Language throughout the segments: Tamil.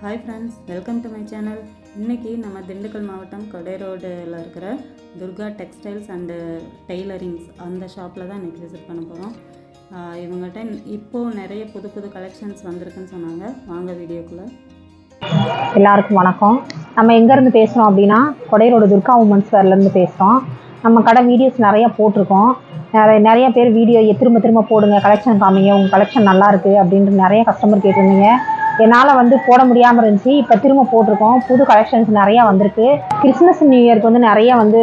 Hi friends welcome to my channel இன்றைக்கி நம்ம திண்டுக்கல் மாவட்டம் கொடை ரோடில் இருக்கிற துர்கா டெக்ஸ்டைல்ஸ் அண்டு டெய்லரிங்ஸ் அந்த ஷாப்பில் தான் இன்றைக்கி விசிட் பண்ண போகிறோம் இவங்ககிட்ட இப்போது நிறைய புது புது கலெக்ஷன்ஸ் வந்திருக்குன்னு சொன்னாங்க. வாங்க வீடியோக்குள்ளே. எல்லாருக்கும் வணக்கம். நம்ம எங்கேருந்து பேசுகிறோம் அப்படின்னா கொடைரோடு துர்கா உமன்ஸ் வேர்லேருந்து பேசுகிறோம் நம்ம கடை வீடியோஸ் நிறையா போட்டிருக்கோம். நிறைய நிறைய பேர் வீடியோ திரும்ப திரும்ப போடுங்க கலெக்ஷன் காமிங்க உங்கள் கலெக்ஷன் நல்லா இருக்குது அப்படின்ட்டு நிறைய கஸ்டமர் கேட்டிருந்தீங்க. என்னால் வந்து போட முடியாமல் இருந்துச்சு. இப்போ திரும்ப போட்டிருக்கோம். புது கலெக்ஷன்ஸ் நிறையா வந்திருக்கு. கிறிஸ்மஸ் நியூ இயர்க்கு வந்து நிறைய வந்து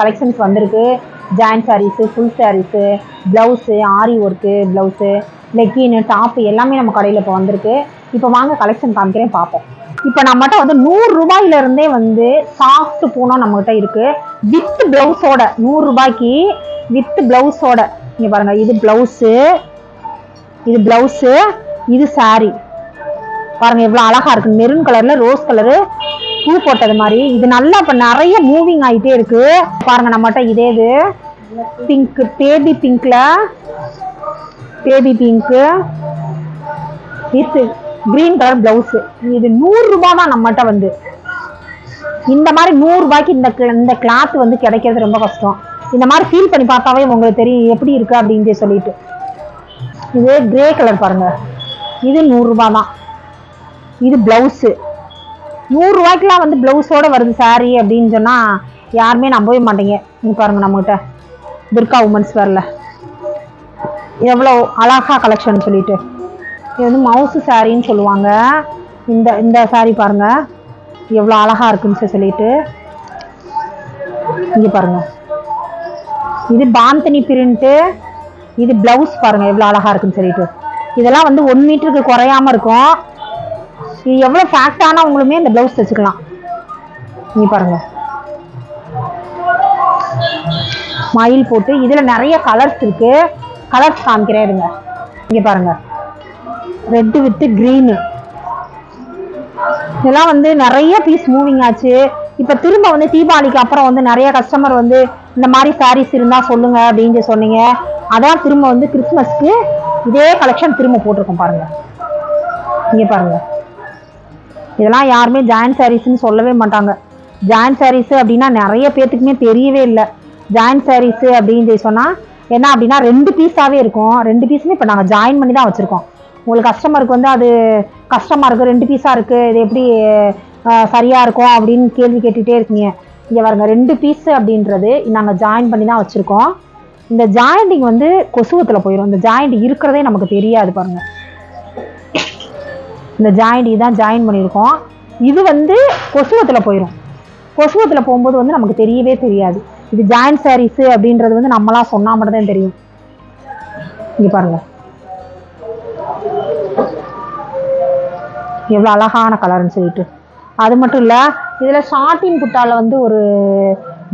கலெக்ஷன்ஸ் வந்திருக்கு. Join sarees full sarees blouse aari work blouse லெக்கின்னு top எல்லாமே நம்ம கடையில் இப்போ வந்திருக்கு. இப்போ வாங்க கலெக்ஷன் காமிக்கிறேன் பார்ப்போம். இப்போ நம்மகிட்ட வந்து நூறு வந்து சாஃப்ட் பூனம் நம்மகிட்ட இருக்குது வித் ப்ளவுஸோட நூறுரூபாய்க்கு வித் ப்ளவுஸோட இங்கே பாருங்கள் இது ப்ளவுஸு இது ப்ளவுஸு இது சாரீ பாருங்க எவ்வளோ அழகா இருக்கு. மெரூன் கலர்ல ரோஸ் கலரு பூ போட்டது மாதிரி. இது நல்லா இப்போ நிறைய மூவிங் ஆகிட்டே இருக்கு. பாருங்க நம்மகிட்ட இதே இது. Pink baby பிங்க்ல baby pink with green colour blouse இது நூறு ரூபாய் தான் நம்மகிட்ட வந்து. இந்த மாதிரி நூறு ரூபாய்க்கு இந்த இந்த கிளாத் வந்து கிடைக்கிறது ரொம்ப கஷ்டம். இந்த மாதிரி ஃபீல் பண்ணி பார்த்தாவே உங்களுக்கு தெரியும் எப்படி இருக்கு அப்படின்னு சொல்லிட்டு. இது கிரே கலர் பாருங்க. இது நூறுரூபா தான். இது ப்ளவுஸு நூறுரூவாய்க்குலாம் வந்து ப்ளவுஸோடு வருது saree அப்படின்னு சொன்னால் யாருமே நம்பவே மாட்டீங்க. நீ பாருங்கள் நம்மகிட்ட துர்கா உமன்ஸ் வரல எவ்வளோ அழகா கலெக்ஷன் சொல்லிட்டு. இது வந்து மவுசு சாரின்னு சொல்லுவாங்க. இந்த இந்த saree பாருங்கள் எவ்வளோ அழகாக இருக்குன்னு சொல்லி- சொல்லிட்டு. இங்கே பாருங்கள் இது பாந்தனி பிரிண்ட்டு இது ப்ளவுஸ் பாருங்கள் எவ்வளோ அழகாக இருக்குன்னு சொல்லிட்டு. இதெல்லாம் வந்து ஒன் மீட்டருக்கு குறையாம இருக்கும். இது எவ்வளோ ஃபேக்டானவங்களுமே இந்த ப்ளவுஸ் தைச்சுக்கலாம். நீ பாருங்க. மயில் போட்டு இதில் நிறைய கலர்ஸ் இருக்கு. கலர்ஸ் காமிக்கிறேன் இருங்க. இங்கே பாருங்க. ரெட்டு வித்து க்ரீனு இதெல்லாம் வந்து நிறைய பீஸ் மூவிங் ஆச்சு. இப்போ திரும்ப வந்து தீபாவளிக்கு அப்புறம் வந்து நிறைய கஸ்டமர் வந்து இந்த மாதிரி சாரீஸ் இருந்தால் சொல்லுங்க அப்படின்னு சொன்னீங்க. அதான் திரும்ப வந்து கிறிஸ்மஸ்க்கு இதே கலெக்ஷன் திரும்ப போட்டிருக்கோம் பாருங்க. இங்கே பாருங்க. இதெல்லாம் யாருமே ஜாயின் சாரீஸ்ன்னு சொல்லவே மாட்டாங்க. ஜாயின் சாரீஸ் அப்படின்னா நிறைய பேர்த்துக்குமே தெரியவே இல்லை. ஜாயின் சாரீஸ் அப்படின்னு சொல்லி சொன்னால் என்ன அப்படின்னா ரெண்டு பீஸாகவே இருக்கும். ரெண்டு பீஸுமே இப்போ நாங்கள் ஜாயின் பண்ணி தான் வச்சுருக்கோம். உங்களுக்கு கஸ்டமருக்கு வந்து அது கஷ்டமாக இருக்குது ரெண்டு பீஸாக இருக்குது இது எப்படி சரியாக இருக்கும் அப்படின்னு கேள்வி கேட்டுகிட்டே இருக்கீங்க. இங்கே பாருங்க ரெண்டு பீஸு அப்படின்றது நாங்கள் ஜாயின் பண்ணி தான் வச்சுருக்கோம். இந்த ஜாயிண்டிங் வந்து கொசுவத்தில் போயிடும் இந்த ஜாயிண்ட் இருக்கிறதே நமக்கு தெரியாது பாருங்கள் இந்த ஜாயிண்ட் e தான் ஜாயின் பண்ணியிருக்கோம். இது வந்து கொசுவத்தில் போயிடும் கொசுவத்தில் போகும்போது வந்து நமக்கு தெரியவே தெரியாது. இது ஜாயின் சாரீஸு அப்படின்றது வந்து நம்மளாம் சொன்னால் மட்டும் தான் தெரியும். இங்கே பாருங்கள் எவ்வளோ அழகான கலர்னு சொல்லிட்டு. அது மட்டும் இல்லை இதில் ஷார்ட்டின் குட்டாவில் வந்து ஒரு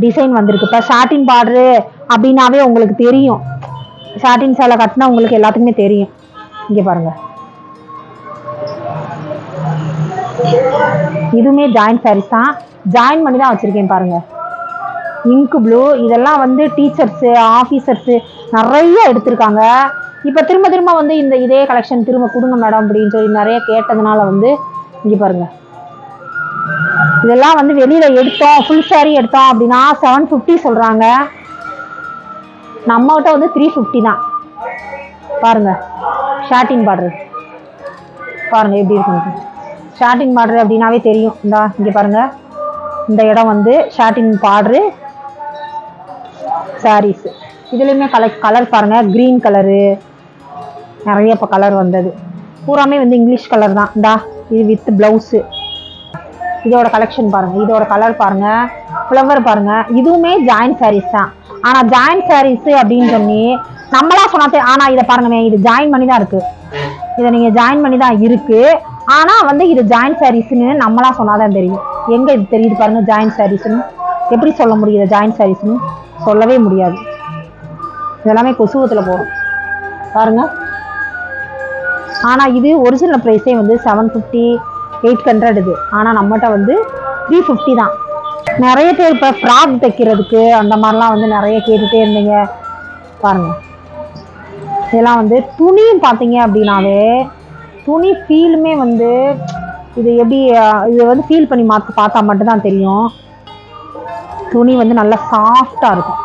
டிசைன் வந்திருக்கு. இப்போ ஷார்ட்டின் பார்டரு அப்படின்னாவே உங்களுக்கு தெரியும். ஷார்டின் சேலை கட்டினா உங்களுக்கு எல்லாத்துக்குமே தெரியும். இங்கே பாருங்கள் இதுவுமே ஜாயின் சாரீஸ் தான். ஜாயின் பண்ணி தான் வச்சுருக்கேன் பாருங்கள் இங்கு ப்ளூ இதெல்லாம் வந்து டீச்சர்ஸு ஆஃபீஸர்ஸு நிறைய எடுத்திருக்காங்க. இப்போ திரும்ப திரும்ப வந்து இந்த இதே கலெக்ஷன் திரும்ப கொடுங்க மேடம் அப்படின்னு சொல்லி நிறைய கேட்டதுனால வந்து இங்கே பாருங்கள் இதெல்லாம் வந்து வெளியில் எடுத்தோம். ஃபுல் saree எடுத்தோம் அப்படின்னா செவன் ஃபிஃப்டி சொல்கிறாங்க நம்மகிட்ட வந்து த்ரீ ஃபிஃப்டி தான். பாருங்கள் ஷார்ட்டின் பார்டர் பாருங்கள் எப்படி இருக்குன்னு. ஷார்ட்டின் பார்டர் அப்படின்னாவே தெரியும். இந்தா இங்கே பாருங்க. இந்த இடம் வந்து ஷார்டிங் பார்டரு சாரீஸ் இதுலேயுமே கலர் கலர் பாருங்கள் க்ரீன் கலரு நிறைய இப்போ கலர் வந்தது. பூராமே வந்து இங்கிலீஷ் கலர் தான். இந்தா இது வித் ப்ளவுஸு இதோட கலெக்ஷன் பாருங்கள் இதோட கலர் பாருங்கள் ஃப்ளவர் பாருங்கள் இதுவுமே ஜாயின் சாரீஸ் தான். ஆனால் ஜாயின் சாரீஸு அப்படின்னு சொல்லி நம்மளா சொன்னா ஆனால் இதை பாருங்கமே இது ஜாயின் பண்ணி தான் இருக்குது இதை நீங்கள் ஜாயின் பண்ணி தான் இருக்குது ஆனா வந்து இது ஜாயின் சாரீஸ்ன்னு நம்மளா சொன்னாதான் தெரியும். எங்க இது தெரியுது பாருங்க ஜாயின் சாரீஸ்னு எப்படி சொல்ல முடியுது ஜாயின்ட் சாரீஸ்னு சொல்லவே முடியாது. இதெல்லாமே கொசுவத்துல போகும் பாருங்க. ஆனா இது ஒரிஜினல் ப்ரைஸே வந்து செவன் ஃபிஃப்டி எயிட் ஹண்ட்ரட் இது. ஆனா நம்மகிட்ட வந்து த்ரீ ஃபிஃப்டி தான். நிறைய பேர் இப்போ ஃப்ராக் தைக்கிறதுக்கு அந்த மாதிரிலாம் வந்து நிறைய கேட்டுகிட்டே இருந்தீங்க. பாருங்க. இதெல்லாம் வந்து துணியும் பார்த்தீங்க அப்படின்னாவே துணி ஃபீலுமே வந்து இது எப்படி இது வந்து ஃபீல் பண்ணி மாற்ற பார்த்தா மட்டும்தான் தெரியும். துணி வந்து நல்லா சாஃப்டாக இருக்கும்.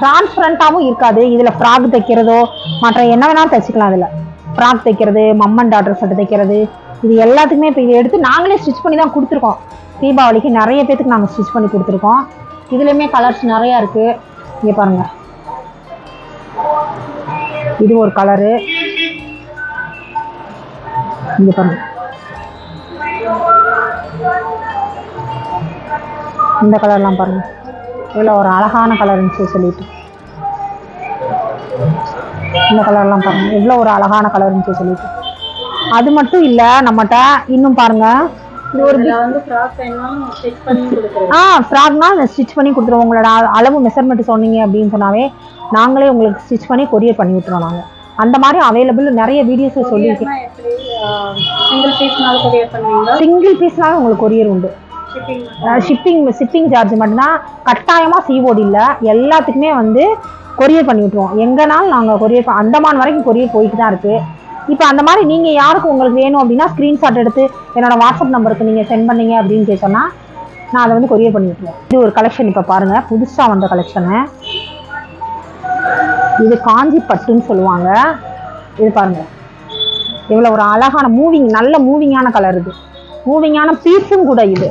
டிரான்ஸ்பரண்ட்டாகவும் இருக்காது. இதில் ஃப்ராக் தைக்கிறதோ மற்ற என்ன வேணாலும் தைச்சிக்கலாம் இதில் ஃப்ராக் தைக்கிறது மம்மன் டாட்டர் சட்டை தைக்கிறது இது எல்லாத்துக்குமே இப்போ இதை எடுத்து நாங்களே ஸ்டிச் பண்ணி தான் கொடுத்துருக்கோம். தீபாவளிக்கு நிறைய பேத்துக்கு நாங்கள் ஸ்டிச் பண்ணி கொடுத்துருக்கோம். இதுலேயுமே கலர்ஸ் நிறையா இருக்குது இங்கே பாருங்கள் இது ஒரு கலரு இங்கே பாருங்க. இந்த கலர்லாம் பாருங்க. இவ்வளோ ஒரு அழகான கலர் இருந்துச்சு சொல்லிட்டு. இந்த கலர்லாம் பாருங்க. எவ்வளோ ஒரு அழகான கலர் இருந்துச்சு சொல்லிட்டு. அது மட்டும் இல்லை நம்மகிட்ட இன்னும் பாருங்க. ஆ ஃப்ராக்னா ஸ்டிச் பண்ணி கொடுத்துருவோம். உங்களோட அளவு மெஷர்மெண்ட் சொன்னீங்க அப்படின்னு சொன்னாவே நாங்களே உங்களுக்கு ஸ்டிச் பண்ணி கொரியர் பண்ணி விட்டுருவோம் நாங்கள் அந்த மாதிரி அவைலபிள் நிறைய வீடியோஸில் சொல்லியிருக்கேன். சிங்கிள் பீஸ்னாலும் கொரியர் பண்ணுவீங்களா? சிங்கிள் பீஸ்னாலும் உங்களுக்கு கொரியர் உண்டு. ஷிப்பிங் ஷிப்பிங் சார்ஜ் மட்டும்தான். கட்டாயமாக சிஓடி இல்லை. எல்லாத்துக்குமே வந்து கொரியர் பண்ணி விட்ருவோம் எங்கேனாலும் நாங்கள் கொரியர் அந்தமான் வரைக்கும் கொரியர் போயிட்டு தான் இருக்குது இப்போ அந்த மாதிரி நீங்கள் யாருக்கு உங்களுக்கு வேணும் அப்படின்னா ஸ்க்ரீன்ஷாட் எடுத்து என்னோட வாட்ஸ்அப் நம்பருக்கு நீங்கள் சென்ட் பண்ணீங்க அப்படின்னு சொல்லி சொன்னா நான் அதை வந்து கொரியர் பண்ணி விட்ருவேன் இது ஒரு கலெக்ஷன் இப்போ பாருங்கள் புதுசாக வந்த கலெக்ஷனு இது காஞ்சி பட்டுன்னு சொல்லுவாங்க. இது பாருங்க. இவ்வளோ ஒரு அழகான மூவிங் நல்ல மூவிங்கான கலர் இது. மூவிங்கான பீஸும் கூட இது.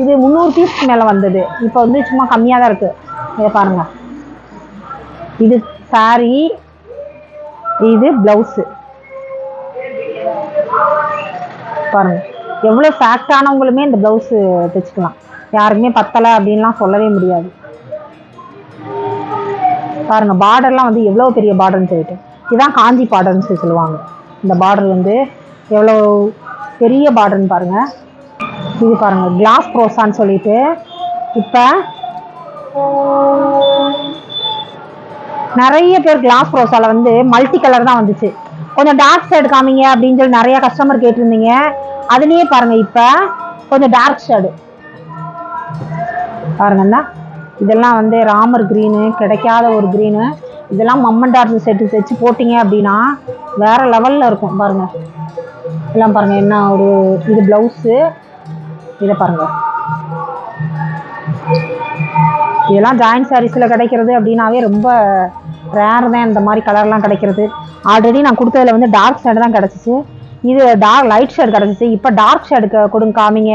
இது முந்நூறு பீஸ் மேலே வந்தது. இப்போ வந்து சும்மா கம்மியாக தான் இருக்குது இதை பாருங்க. இது சாரி இது ப்ளவுஸு பாருங்க. எவ்வளோ ஃபேக்டானவங்களுமே இந்த ப்ளவுஸு தைச்சிக்கலாம். யாருக்குமே பத்தலை அப்படின்லாம் சொல்லவே முடியாது. பாருங்க பார்டர்லாம் வந்து எவ்வளோ பெரிய பார்டர்னு சொல்லிட்டு. இதுதான் காஞ்சி பார்டர்னு சொல்லி சொல்லுவாங்க. இந்த பார்டர் வந்து எவ்வளோ பெரிய பார்டர்னு பாருங்க. இது பாருங்க கிளாஸ் ப்ரோசான்னு சொல்லிட்டு இப்போ நிறைய பேர் கிளாஸ் ப்ரோஸால வந்து மல்டி கலர் தான் வந்துச்சு. கொஞ்சம் டார்க் ஷேடு காமிங்க அப்படின்னு சொல்லி நிறைய கஸ்டமர் கேட்டிருந்தீங்க. அதுலயே பாருங்க இப்போ கொஞ்சம் டார்க் ஷேடு பாருங்கண்ணா இதெல்லாம் வந்து ராமர் க்ரீனு கிடைக்காத ஒரு க்ரீனு இதெல்லாம் மம்மன் டார்ஜ் செட்டு தைச்சு போட்டிங்க அப்படின்னா வேறு லெவலில் இருக்கும். பாருங்கள் எல்லாம் பாருங்கள் என்ன ஒரு இது ப்ளவுஸு இதை பாருங்கள் இதெல்லாம் ஜாயின்ட் சாரீஸில் கிடைக்கிறது அப்படின்னாவே ரொம்ப ரேர் தான் இந்த மாதிரி கலர்லாம் கிடைக்கிறது. ஆல்ரெடி நான் கொடுத்ததுல வந்து டார்க் ஷேடு தான் கிடச்சிச்சு. இது டார்க் லைட் ஷேட் கிடச்சிச்சு. இப்போ டார்க் ஷேடு கொடுங்க காமிங்க.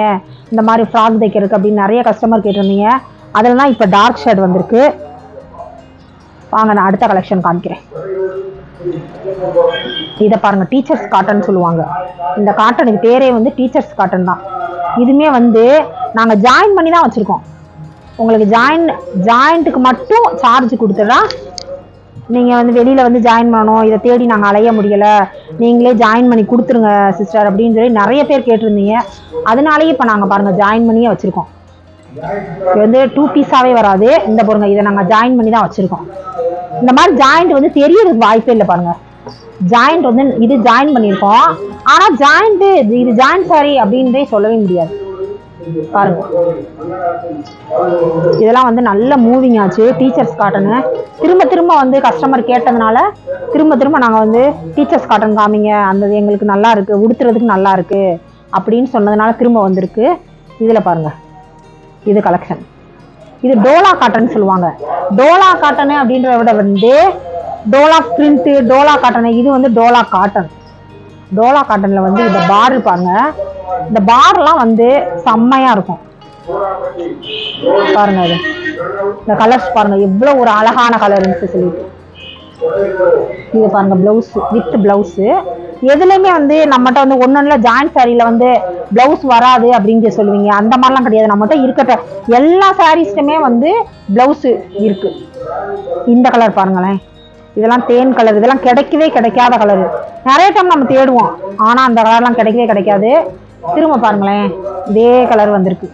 இந்த மாதிரி ஃப்ராக் தைக்கிறதுக்கு அப்படின்னு நிறைய கஸ்டமர் கேட்டிருந்தீங்க. அதில் தான் இப்போ டார்க் ஷேட் வந்திருக்கு. வாங்க நான் அடுத்த கலெக்ஷன் காமிக்கிறேன். இதை பாருங்க டீச்சர்ஸ் காட்டன் சொல்லுவாங்க. இந்த காட்டனுக்கு பேரே வந்து டீச்சர்ஸ் காட்டன் தான். இதுவுமே வந்து நாங்கள் ஜாயின் பண்ணி தான் வச்சுருக்கோம். உங்களுக்கு ஜாயின் ஜாயிண்ட்டுக்கு மட்டும் சார்ஜ் கொடுத்துடா நீங்கள் வந்து வெளியில் வந்து ஜாயின் பண்ணணும். இதை தேடி நாங்கள் அலைய முடியலை. நீங்களே ஜாயின் பண்ணி கொடுத்துருங்க சிஸ்டர் அப்படின்னு சொல்லி நிறைய பேர் கேட்டிருந்தீங்க. அதனாலேயே இப்போ நாங்கள் பாருங்கள் ஜாயின் பண்ணியே வச்சுருக்கோம். இது வந்து டூ பீஸாகவே வராது. இந்த பாருங்க இதை நாங்கள் ஜாயின் பண்ணி தான் வச்சுருக்கோம். இந்த மாதிரி ஜாயிண்ட் வந்து தெரியறதுக்கு வாய்ப்பே இல்லை பாருங்க. ஜாயிண்ட் வந்து இது ஜாயின் பண்ணியிருக்கோம். ஆனால் ஜாயிண்ட் இது ஜாயிண்ட் சாரி அப்படின்றே சொல்லவே முடியாது. பாருங்க. இதெல்லாம் வந்து நல்ல மூவிங் ஆச்சு. Teachers cotton. திரும்ப திரும்ப வந்து கஸ்டமர் கேட்டதுனால திரும்ப திரும்ப நாங்கள் வந்து டீச்சர்ஸ் காட்டன் காமிங்க. அந்த இது எங்களுக்கு நல்லா இருக்குது உடுத்துறதுக்கு நல்லா இருக்குது அப்படின்னு சொன்னதுனால திரும்ப வந்திருக்கு. இதில் பாருங்க. இது கலெக்ஷன் இது டோலா காட்டன் சொல்லுவாங்க. டோலா காட்டனு அப்படின்றத விட வந்து டோலா பிரிண்ட்டு டோலா காட்டனு இது வந்து டோலா காட்டன். டோலா காட்டனில் வந்து இந்த பார்டர் இருப்பாங்க. இந்த பார்டர்லாம் வந்து செம்மையா இருக்கும். பாருங்க இது. இந்த கலர்ஸ் பாருங்க. எவ்வளோ ஒரு அழகான கலர் இருந்துச்சு சொல்லிட்டு. இது பாருங்க பிளவுஸ் வித் பிளவுஸு எதுலையுமே வந்து நம்மகிட்ட வந்து ஒன்னொன்னுல ஜாயிண்ட் சாரியில் வந்து பிளவுஸ் வராது அப்படின்னு சொல்லி சொல்லுவீங்க. அந்த மாதிரிலாம் கிடையாது. நம்மகிட்ட இருக்கட்ட எல்லா சாரீஸ்லுமே வந்து ப்ளவுஸு இருக்கு. இந்த கலர் பாருங்களேன். இதெல்லாம் தேன் கலர் இதெல்லாம் கிடைக்கவே கிடைக்காத கலர் நிறைய டைம் நம்ம தேடுவோம். ஆனால் அந்த கலர்லாம் கிடைக்கவே கிடைக்காது. திரும்ப பாருங்களேன். இதே கலர் வந்திருக்கு.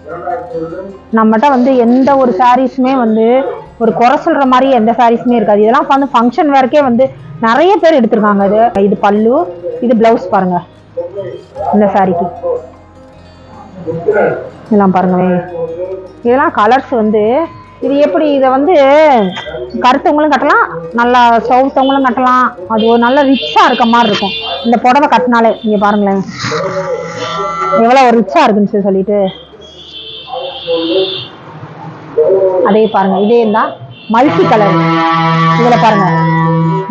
நம்மகிட்ட வந்து எந்த ஒரு சாரீஸுமே வந்து ஒரு குறை சொல்ற மாதிரி எந்த சாரீஸுமே இருக்காது. இதெல்லாம் வந்து ஃபங்க்ஷன் வேர்க்கே வந்து நிறைய பேர் எடுத்திருக்காங்க. இது இது பல்லு இது பிளவுஸ் பாருங்க. இந்த சாரிக்கு இதெல்லாம் பாருங்களேன் இதெல்லாம் கலர்ஸ் வந்து இது எப்படி இதை வந்து கருத்தவங்களும் கட்டலாம் நல்லா சவுத்தவங்களும் கட்டலாம். அது ஒரு நல்ல ரிச்சாக இருக்க மாதிரி இருக்கும். இந்த புடவை கட்டினாலே நீங்கள் பாருங்களேன். எவ்வளோ ரிச்சாக இருக்குன்னு சொல்லி சொல்லிட்டு. அதே பாருங்க. இதே தான் மல்டி கலர் இதில் பாருங்க.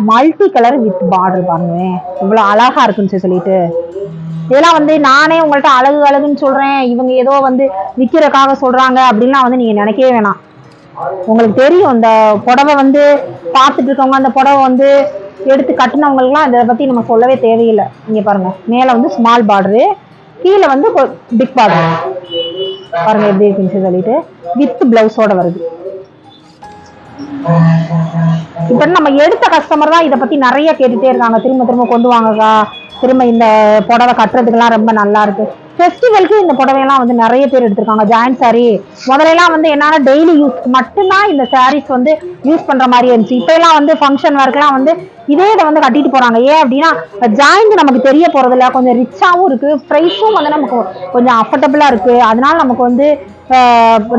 மல்டி கலர் வித் பார்டர் பாருங்க. இவ்வளோ அழகா இருக்குன்னு சொல்லி சொல்லிட்டு. இதெல்லாம் வந்து நானே உங்கள்கிட்ட அழகு அழகுன்னு சொல்றேன். இவங்க ஏதோ வந்து விற்கிறக்காக சொல்றாங்க அப்படின்லாம் வந்து நீங்க நினைக்கவே வேணாம். உங்களுக்கு தெரியும் இந்த புடவை வந்து பார்த்துட்டு இருக்கவங்க அந்த புடவை வந்து எடுத்து கட்டினவங்களுக்குலாம் இதை பற்றி நம்ம சொல்லவே தேவையில்லை. இங்கே பாருங்க. மேலே வந்து ஸ்மால் பார்டரு கீழே வந்து பிக் பார்டர் பாருங்க எப்படி இருக்குன்னு சொல்லிட்டு வித் பிளவுஸோட வருது. இப்ப நம்ம எடுத்த கஸ்டமர் தான் இதை பத்தி நிறைய கேட்டுட்டே இருக்காங்க. திரும்ப திரும்ப கொண்டு வாங்கக்கா. திரும்ப இந்த புடவை கட்டுறதுக்கெல்லாம் ரொம்ப நல்லா இருக்கு. ஃபெஸ்டிவலுக்கு இந்த புடவையெல்லாம் வந்து நிறைய பேர் எடுத்திருக்காங்க. ஜாயின்ட் சாரி முதலெல்லாம் வந்து என்னன்னா டெய்லி யூஸ் மட்டும்தான் இந்த சாரீஸ் வந்து யூஸ் பண்ற மாதிரி இருந்துச்சு. இப்போ எல்லாம் வந்து ஃபங்க்ஷன் ஒர்க்லாம் வந்து இதே இதை வந்து கட்டிட்டு போறாங்க. ஏன் அப்படின்னா ஜாயிண்ட் நமக்கு தெரிய போறது கொஞ்சம் ரிச்சாகவும் இருக்கு. ப்ரைஸும் வந்து நமக்கு கொஞ்சம் அஃபர்டபுளா இருக்கு. அதனால நமக்கு வந்து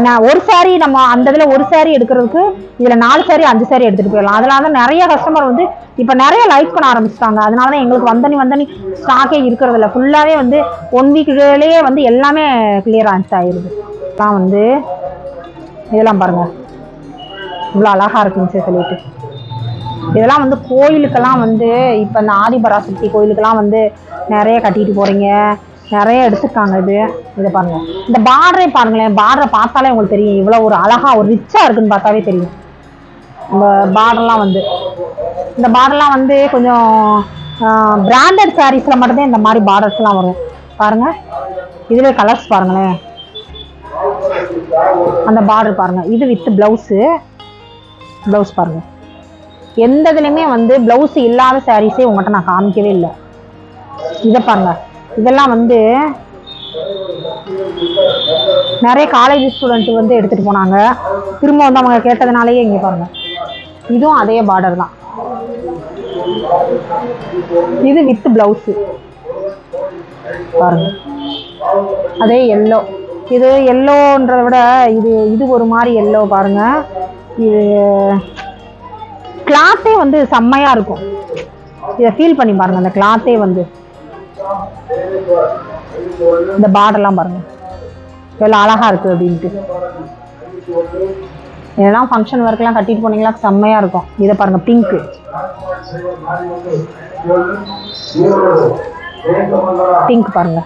நான் ஒரு சாரி நம்ம அந்த இதில் ஒரு சாரி எடுக்கிறதுக்கு இதில் நாலு சாரி அஞ்சு சாரி எடுத்துகிட்டு போயிடலாம். அதனால தான் நிறைய கஸ்டமர் வந்து இப்போ நிறைய லைக் பண்ண ஆரம்பிச்சிட்டாங்க. அதனால தான் எங்களுக்கு வந்தனி வந்தனி ஸ்டாக்கே இருக்கிறது இல்லை ஃபுல்லாகவே வந்து ஒன் வீக்குலேயே வந்து எல்லாமே கிளியர் ஆன்ஸ் ஆயிருது தான் வந்து இதெல்லாம் பாருங்கள் இவ்வளோ அழகாக இருக்குன்னு சொல்லிட்டு. இதெல்லாம் வந்து கோயிலுக்கெல்லாம் வந்து இப்போ இந்த ஆதிபராசக்தி கோயிலுக்கெல்லாம் வந்து நிறைய கட்டிட்டு போகிறீங்க நிறைய எடுத்துருக்காங்க இது. இதை பாருங்கள் இந்த பார்டரே பாருங்களேன். பார்டரை பார்த்தாலே உங்களுக்கு தெரியும். இவ்வளோ ஒரு அழகாக ஒரு ரிச்சாக இருக்குன்னு பார்த்தாவே தெரியும். இந்த பார்டர்லாம் வந்து. இந்த பார்டர்லாம் வந்து கொஞ்சம் பிராண்டட் சாரீஸில் மட்டும்தான் இந்த மாதிரி பார்டர்ஸ்லாம் வரும். பாருங்கள் இதில் கலர்ஸ் பாருங்களேன். அந்த பார்டர் பாருங்கள் இது வித் ப்ளவுஸு ப்ளவுஸ் பாருங்கள் எந்த இதுலையுமே வந்து ப்ளவுஸ் இல்லாத சாரீஸே உங்கள்கிட்ட நான் காமிக்கவே இல்லை. இதை பாருங்க. இதெல்லாம் வந்து நிறைய காலேஜ் ஸ்டூடெண்ட் வந்து எடுத்துகிட்டு போனாங்க. திரும்ப வந்து அவங்க கேட்டதுனாலயே இங்கே பாருங்க. இதுவும் அதே பார்டர் தான். இது வித் ப்ளவுஸு பாருங்க. அதே எல்லோ இது எல்லோன்றதை விட இது இது ஒரு மாதிரி எல்லோ பாருங்க. இது கிளாத்தே வந்து செம்மையா இருக்கும். இதை ஃபீல் பண்ணி பாருங்க அந்த கிளாத்தே வந்து. இந்த பார்டர்லாம் பாருங்க. எவ்வளோ அழகா இருக்கு அப்படின்ட்டு. இதெல்லாம் ஃபங்க்ஷன் ஒர்க்லாம் கட்டிட்டு போனீங்களா செம்மையா இருக்கும். இதை பாருங்க பிங்க் பிங்க் பாருங்க.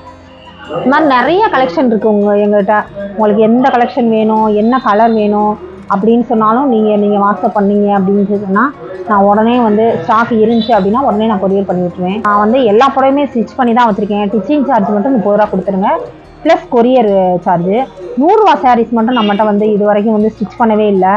இந்த மாதிரி நிறைய கலெக்ஷன் இருக்கு உங்க எங்கள்கிட்ட உங்களுக்கு எந்த கலெக்ஷன் வேணும் என்ன கலர் வேணும் அப்படின்னு சொன்னாலும் நீங்கள் நீங்கள் வாட்ஸ்அப் பண்ணீங்க அப்படின்னு சொன்னால் நான் உடனே வந்து ஸ்டாக் இருந்துச்சு அப்படின்னா உடனே நான் கொரியர் பண்ணி விட்டுருவேன். நான் வந்து எல்லா புடவையுமே ஸ்டிச் பண்ணி தான் வச்சுருக்கேன். ஸ்டிச்சிங் சார்ஜ் மட்டும் முப்பது ரூபா கொடுத்துருங்க. ப்ளஸ் கொரியர் சார்ஜு நூறுரூவா சாரீஸ் மட்டும் நம்மகிட்ட வந்து இது வரைக்கும் வந்து ஸ்டிச் பண்ணவே இல்லை.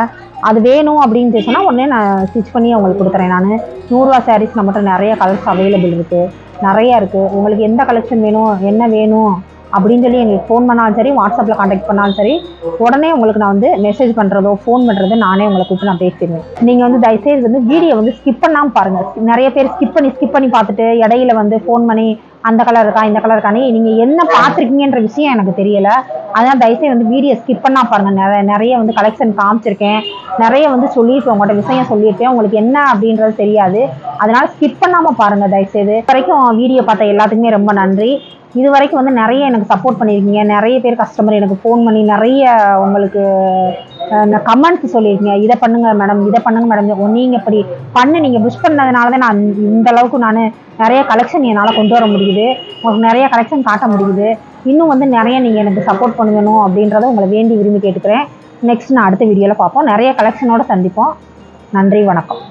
அது வேணும் அப்படின்னு சொன்னால் உடனே நான் ஸ்டிச் பண்ணி உங்களுக்கு கொடுத்துறேன் நான். நூறுரூவா சாரீஸ் நம்மகிட்ட நிறைய கலர்ஸ் அவைலபிள் இருக்குது நிறையா இருக்குது உங்களுக்கு எந்த கலெக்ஷன் வேணும் என்ன வேணும்? அப்படின்னு சொல்லி எங்களுக்கு ஃபோன் பண்ணாலும் சரி வாட்ஸ்அப்பில் காண்டாக்ட் பண்ணாலும் சரி உடனே உங்களுக்கு நான் வந்து மெசேஜ் பண்ணுறதோ ஃபோன் பண்ணுறதோ நானே உங்களை கூப்பிட்டு நான் பேசிடுவேன். நீங்கள் வந்து தயவுசெய்து வந்து வீடியோ வந்து ஸ்கிப் பண்ணாமல் பாருங்கள் நிறைய பேர் ஸ்கிப் பண்ணி ஸ்கிப் பண்ணி பார்த்துட்டு இடையில வந்து ஃபோன் பண்ணி அந்த கலர் இருக்கா இந்த கலர் இருக்கானே நீங்கள் என்ன பார்த்துருக்கீங்கன்ற விஷயம் எனக்கு தெரியல. அதனால் தயவுசெய்து வந்து வீடியோ ஸ்கிப் பண்ணா பாருங்க. நிறைய நிறைய வந்து கலெக்ஷன் காமிச்சிருக்கேன். நிறைய வந்து சொல்லியிருக்கேன் உங்கள்கிட்ட விஷயம் சொல்லியிருக்கேன். உங்களுக்கு என்ன அப்படின்றது தெரியாது. அதனால ஸ்கிப் பண்ணாமல் பாருங்க தயவுசெய்து. இது வரைக்கும் வீடியோ பார்த்த எல்லாத்துக்குமே ரொம்ப நன்றி. இது வரைக்கும் வந்து நிறைய எனக்கு சப்போர்ட் பண்ணியிருக்கீங்க நிறைய பேர் கஸ்டமர் எனக்கு ஃபோன் பண்ணி நிறைய உங்களுக்கு கமெண்ட்ஸ் சொல்லியிருக்கீங்க. இதை பண்ணுங்க மேடம் இதை பண்ணுங்க மேடம் நீங்கள் இப்படி பண்ணு நீங்கள் புஷ் பண்ணதுனால தான் நான் இந்த அளவுக்கு நான் நிறைய கலெக்ஷன் என்னால் கொண்டு வர முடியுது. உங்களுக்கு நிறைய கலெக்ஷன் காட்ட முடியுது. இன்னும் வந்து நிறைய நீங்கள் எனக்கு சப்போர்ட் பண்ணணும் அப்படின்றத உங்களை வேண்டி விரும்பி கேட்டுக்கிறேன். நெக்ஸ்ட் நான் அடுத்த வீடியோவில் பார்ப்போம். நிறைய கலெக்ஷனோட சந்திப்போம். நன்றி வணக்கம்.